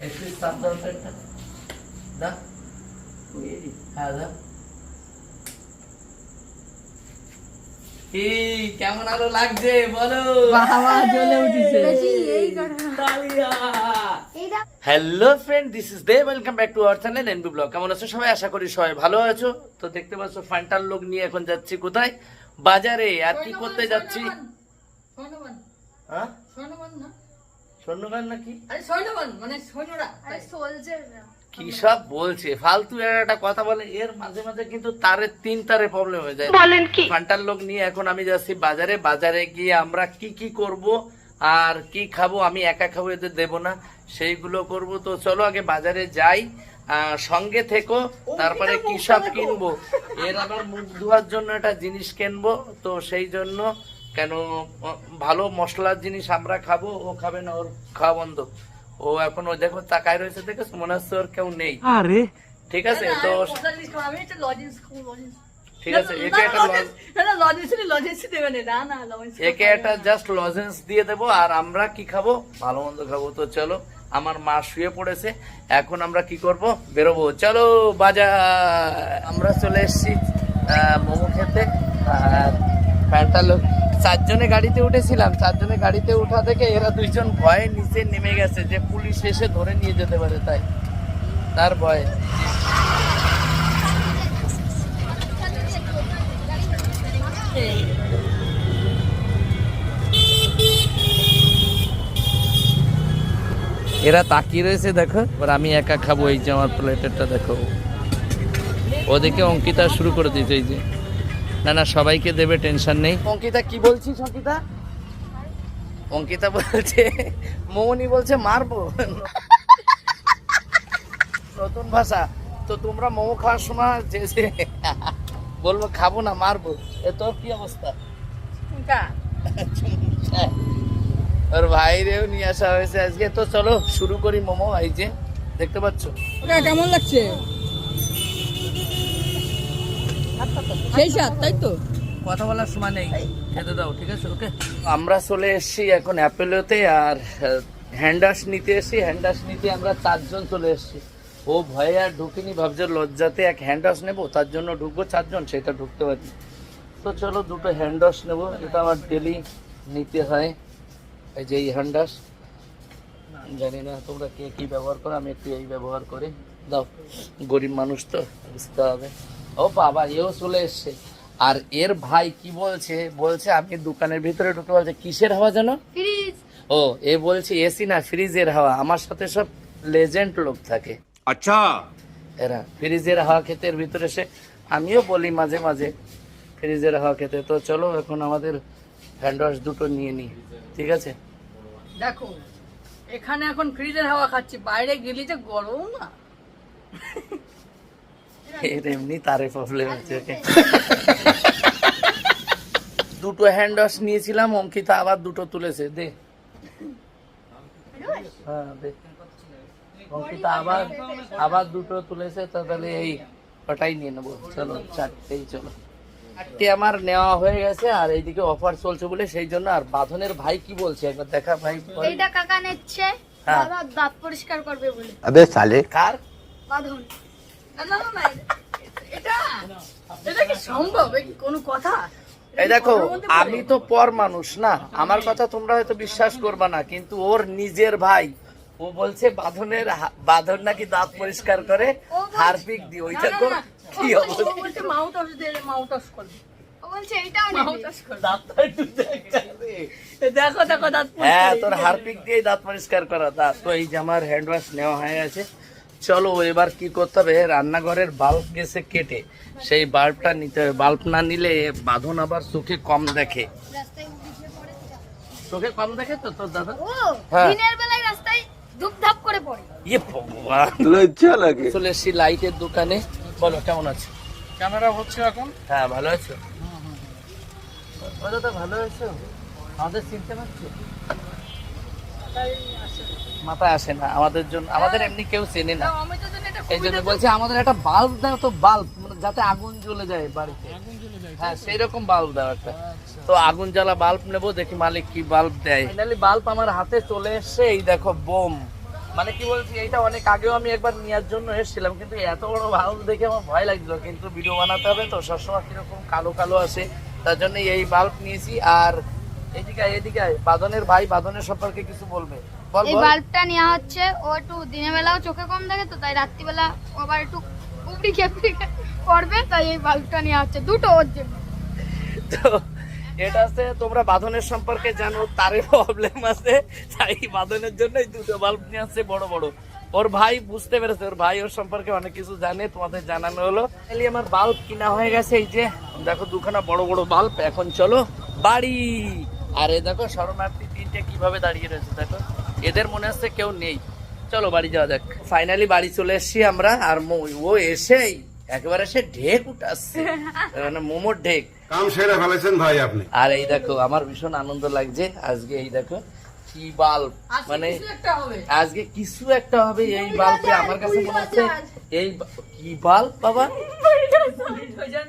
একটু চাপ দাও তো একটা দা হ্যাঁ দা কেমন আলো লাগছে বলো। বাবা জ্বলে উঠেছে। Hello friend this is the welcome back to our channel NB blog কেমন আছো? সবাই আশা করি সবাই ভালো আছো। তো দেখতে পাচ্ছ ফান্টার লোক নিয়ে এখন যাচ্ছি কোথায়? বাজারে। আর কি করতে যাচ্ছি? হ্যাঁ? স্বর্ণকার নাকি? মানে কি সব বলছে? ফালতু এর একটা কথা বলে এর মাঝে মাঝে কিন্তু তারের তিন তারে প্রবলেম হয়ে যায়। বলেন কি? ফান্টার লোক নিয়ে এখন আমি যাচ্ছি বাজারে। বাজারে গিয়ে আমরা কি কি করব আর কি খাব আমি একা খাব এদের দেবো না। সেইগুলো করব। তো চলো আগে বাজারে যাই। আহ, সঙ্গে থেকো তারপরে কি সব কিনবো? এর আবার মুখ ধোয়ার জন্য একটা জিনিস কিনবো। তো সেই জন্য কেন ভালো মশলার জিনিস আমরা খাব ও খাবে না ওর খাওয়া বন্ধ। ও এখন ও দেখো তাকায় রয়েছে দেখে মনে হচ্ছে ওর কেউ নেই। আরে। ঠিক আছে তো ঠিক আছে একে একটা একে একটা জাস্ট লজেন্স দিয়ে দেবো আর আমরা কি খাব? ভালো মন্দ খাব। তো চলো আমার মা শুয়ে পড়েছে এখন আমরা কি করব? বেরোবো। চলো বাজার। আমরা চলে এসেছি মোমো খেতে আর প্যান্টার লোক চারজনে গাড়িতে উঠেছিলাম, চারজনে গাড়িতে উঠা থেকে এরা দুইজন ভয়ে নিচে নেমে গেছে যে পুলিশ এসে ধরে নিয়ে যেতে পারে তাই, তার ভয়ে। এরা তাকিয়ে রয়েছে, দেখো, এবার আমি একা খাব, এই যে আমার প্লেটেরটা দেখো। ওদিকে অঙ্কিতা শুরু করে দিয়েছে, এই যে। না না সবাইকে দেবে টেনশন নেই। অঙ্কিতা কি বলছিস অঙ্কিতা? অঙ্কিতা বলছে মৌনি বলছে মারবো। নতুন ভাষা। তো তোমরা মোমো খাওয়ার সময় যে যে বলব খাব না মারবো। এ তোর কি অবস্থা? ওর ভাইরেও নিয়ে আসা হয়েছে আজকে। তো চলো শুরু করি মোমো এই যে দেখতে পাচ্ছ? কেমন লাগছে? সেই সাত তাই তো? কথা বলার সময় নেই। খেতে দাও ঠিক আছে? ওকে আমরা চলে এসেছি এখন অ্যাপেলোতে আর হ্যান্ডাস নিতে এসেছি। হ্যান্ডাস নিতে আমরা চারজন চলে এসেছি। ও ভয়ে আর ঢুকিনি ভাবছে লজ্জাতে এক হ্যান্ডাস নেব তার জন্য ঢুকবো চারজন সেটা ঢুকতে পারি তো চলো দুটো হ্যান্ডাস নেব এটা আমার ডেলি নিতে হয়। এই যে এই হ্যান্ডাস জানি না তোমরা কে কি ব্যবহার করো আমি একটু এই ব্যবহার করি। দাও গরিব মানুষ তো বুঝতে হবে। ও বাবা এও চলে এসছে। আর এর ভাই কি বলছে? বলছে আমি দোকানের ভিতরে ঢুকে বলছে কিসের হাওয়া যেন? জানো ও এ বলছে এসি না ফ্রিজের হাওয়া। আমার সাথে সব লেজেন্ড লোক থাকে। আচ্ছা। এরা ফ্রিজের হাওয়া খেতে এর ভিতরে সে আমিও বলি মাঝে মাঝে ফ্রিজের হাওয়া খেতে। তো চলো এখন আমাদের হ্যান্ড ওয়াশ দুটো নিয়ে নিই। ঠিক আছে? দেখো এখানে এখন ফ্রিজের হাওয়া খাচ্ছি বাইরে গেলে যে গরম না। এর এমনি তারে প্রবলেম ওকে দুটো হ্যান্ড ওয়াশ নিয়েছিলাম অঙ্কিতা আবার দুটো তুলেছে দে। হ্যাঁ দে। অঙ্কিতা আবার আবার দুটো তুলেছে তো তাহলে এই ওটাই নিয়ে নেব। চলো চারটেই চলো। চারটে আমার নেওয়া হয়ে গেছে আর এইদিকে অফার চলছে বলে সেই জন্য আর বাঁধনের ভাই কি বলছে? একবার দেখা ভাই। এইটা কাকা নিচ্ছে হ্যাঁ। বাবা দাঁত পরিষ্কার করবে বলে। আবে সালে কার? বাঁধন। এই দেখো? আমি তো পর মানুষ না। আমার কথা তোমরা হয়তো বিশ্বাস করবা না কিন্তু ওর নিজের ভাই ও বলছে বাঁধনের বাঁধন নাকি দাঁত পরিষ্কার করে হারপিক দি ওই দেখো কি অবস্থা? করবে দেখো দেখো দাঁত হ্যাঁ তোর হারপিক দিয়ে দাঁত পরিষ্কার করা। দাঁত তো এই যে আমার হ্যান্ড ওয়াশ নেওয়া হয়ে গেছে। চলো এবার কি করতে হবে? রান্নাঘরের বাল্ব গেছে কেটে। সেই বাল্বটা নিতে হবে। বাল্ব না নিলে বাঁধন আবার চোখে কম দেখে। চোখে কম দেখে তো তোর দাদা? হ্যাঁ। দিনের বেলায় রাস্তায় ধুপধাপ করে পড়ে। ইয়ে ভগবান। লজ্জা লাগে। চলে এসছি লাইটের দোকানে। বলো কেমন আছো? ক্যামেরা হচ্ছে এখন। হ্যাঁ ভালো আছো? ও দাদা ভালো আছো? আমাদের চিনতে পারছ? মাথায় আসে না। আমাদের জন্য আমাদের এমনি কেউ চেনে না। না, আমি তো জানি এটা এই জন্য বলছে আমাদের একটা বাল্ব দাও তো বাল্ব যাতে আগুন জ্বলে যায় বাড়িতে। হ্যাঁ সেই রকম বাল্ব দাও একটা তো আগুন জ্বালা বাল্ব নেব দেখি মালিক কি বাল্ব দেয়। ফাইনালি বাল্ব আমার হাতে চলে এসছে এই দেখো বোম। মানে কি বলছি এইটা অনেক আগেও আমি একবার নেওয়ার জন্য এসেছিলাম কিন্তু এত বড় বাল্ব দেখে আমার ভয় লাগছিল কিন্তু ভিডিও বানাতে হবে তো সবসময় কীরকম কালো কালো আসে। তার জন্য এই বাল্ব নিয়েছি আর এদিকে এদিকে আয়। বাদনের ভাই বাদনের সম্পর্কে কিছু বলবে। এই বাল্বটা নেওয়া হচ্ছে ও একটু দিনের বেলাও চোখে কম তো তাই রাত্রিবেলা আবার একটু উপড়ি খেপড়ি করবে তাই এই বাল্বটা নেওয়া হচ্ছে দুটো ওর জন্য। তো এটা আছে তোমরা বাঁধনের সম্পর্কে জানো তারই প্রবলেম আছে তাই বাঁধনের জন্য দুটো বাল্ব নিয়ে আসছে বড় বড়। ওর ভাই বুঝতে পেরেছে ওর ভাই ওর সম্পর্কে অনেক কিছু জানে তোমাদের জানানো হলো। তাহলে আমার বাল্ব কিনা হয়ে গেছে এই যে দেখো দুখানা বড় বড় বাল্ব এখন চলো বাড়ি। আরে দেখো শরণার্থী তিনটে কীভাবে দাঁড়িয়ে রয়েছে দেখো। এদের মনে হচ্ছে কেউ নেই। চলো বাড়ি যাওয়া যাক। ফাইনালি বাড়ি চলে এসেছি আমরা আর মো- ও এসেই। একেবারে সে ঢেক উঠাচ্ছে। মানে মোমোর ঢেক। কাম সেরে ফেলেছেন ভাই আপনি। আর এই দেখো আমার ভীষণ আনন্দ লাগছে। আজকে এই দেখো কি বাল্ব। মানে কিছু একটা হবে। আজকে কিছু একটা হবে এই বাল্বে আমার কাছে মনে হচ্ছে এই কি বাল্ব বাবা?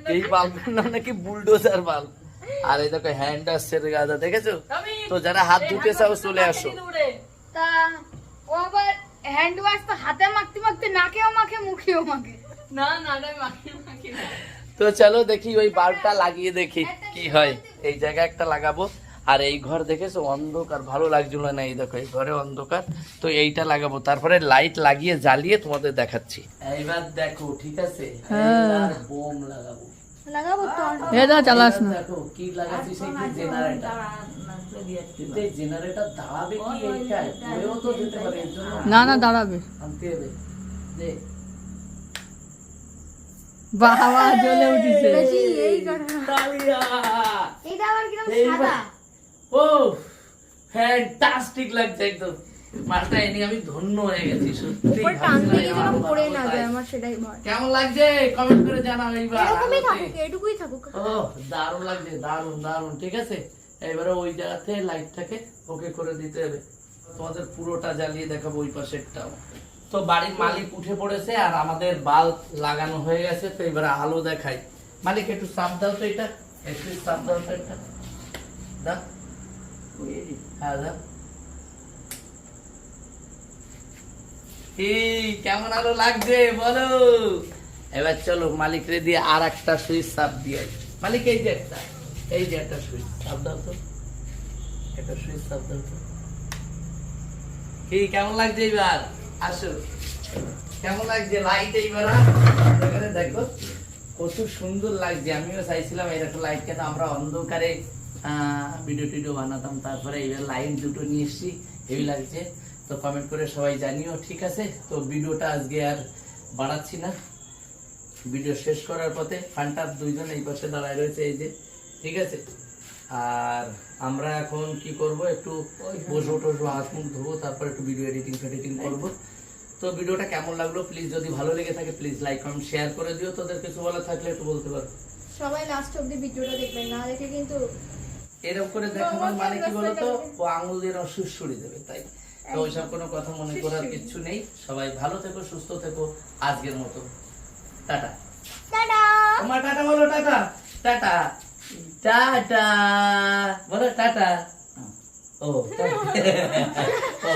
এই বাল্বের নাম নাকি বুলডোজার বাল্ব। আর এই দেখো হ্যান্ড আসছে গাদা দেখেছ? তো যারা হাত ধুতে চাও চলে আসো। তা ও আবার হ্যান্ড ওয়াশ তো হাতে মাখতে মাখতে নাকেও মাখে মুখেও মাখে। না না না মাখি মাখি তো চলো দেখি ওই বাল্বটা লাগিয়ে দেখি কি হয়। এই জায়গায় একটা লাগাবো। আর এই ঘর দেখেছ? অন্ধকার ভালো লাগছিল না এই দেখো এই ঘরে অন্ধকার। তো এইটা লাগাবো। তারপরে লাইট লাগিয়ে জ্বালিয়ে তোমাদের দেখাচ্ছি। এইবার দেখো ঠিক আছে? এইবার বোম লাগাবো। লাগাবো তো এটা চালাস না দেখো কি লাগাচ্ছি সেই কি জেনারেটর কিন্তু এই জেনারেটর দাঁড়াবে কি এইটাই পড়েও তো যেতে পারে এর জন্য না না দাঁড়াবে আনতে হবে দে। বাবা জ্বলে উঠেছে তালিয়া! এটা আবার কীরকম এইবার- সাদা ও ফ্যান্টাস্টিক লাগছে একদম মালটা এনে আমি ধন্য হয়ে গেছি সত্যি ভাবছিলাম এই আমার পড়ে না যায় আমার সেটাই ভয়। কেমন লাগছে? কমেন্ট করে জানাও এইবার। এরকমই থাকুক এটুকুই থাকুক। ও দারুণ লাগছে দারুণ দারুণ ঠিক আছে? এবারে ওই জায়গাতে লাইটটাকে ওকে করে দিতে হবে। তোমাদের পুরোটা জ্বালিয়ে দেখাবো ওই পাশেরটাও। তো বাড়ির মালিক উঠে পড়েছে আর আমাদের বাল্ব লাগানো হয়ে গেছে তো এবারে আলো দেখাই। মালিক একটু সাপ দাও তো এটা একটু সাপ দাও তো এটা। দাও। হ্যাঁ দাও। এই, কেমন আলো লাগছে? বলো। এবার চলো মালিক রে দিয়ে আর একটা সুইচ চাপ দিয়ে মালিক, এই যে একটা, এই যে একটা সুইচ চাপ দাও তো। একটা সুইচ চাপ দাও তো। কি, কেমন লাগছে এবার আসো। কেমন লাগছে লাইট এইবার এখানে দেখো, কত সুন্দর লাগছে। আমিও চাইছিলাম এরকম লাইট কেন, আমরা অন্ধকারে ভিডিও টিডিও বানাতাম। তারপরে এইবার লাইট দুটো নিয়ে এসছি। হেভি লাগছে। তো কমেন্ট করে সবাই জানিও ঠিক আছে? তো ভিডিওটা আজকে আর বাড়াচ্ছি না। ভিডিও শেষ করার পথে ফান্টার দুইজন এই পাশে দাঁড়ায় রয়েছে এই যে ঠিক আছে? আর আমরা এখন কি করব? একটু বসবো টসবো হাত মুখ ধোবো তারপর একটু ভিডিও এডিটিং ফেডিটিং করব। তো ভিডিওটা কেমন লাগল? প্লিজ যদি ভালো লেগে থাকে প্লিজ লাইক কমেন্ট শেয়ার করে দিও। তোদের কিছু বলার থাকলে একটু বলতে পারো। সবাই লাস্ট অব্দি ভিডিওটা দেখবেন না দেখে কিন্তু এরকম করে দেখানোর মানে কি বলতো? ও আঙুল দিয়ে সুড়সুড়ি দেবে তাই? তো ওইসব কোনো কথা মনে করার কিচ্ছু নেই। সবাই ভালো থেকো সুস্থ থেকো আজকের মতো। টাটা। টাটা। তোমার টাটা বলো টাটা। টাটা। টাটা। বলো টাটা। ও টাটা। ও।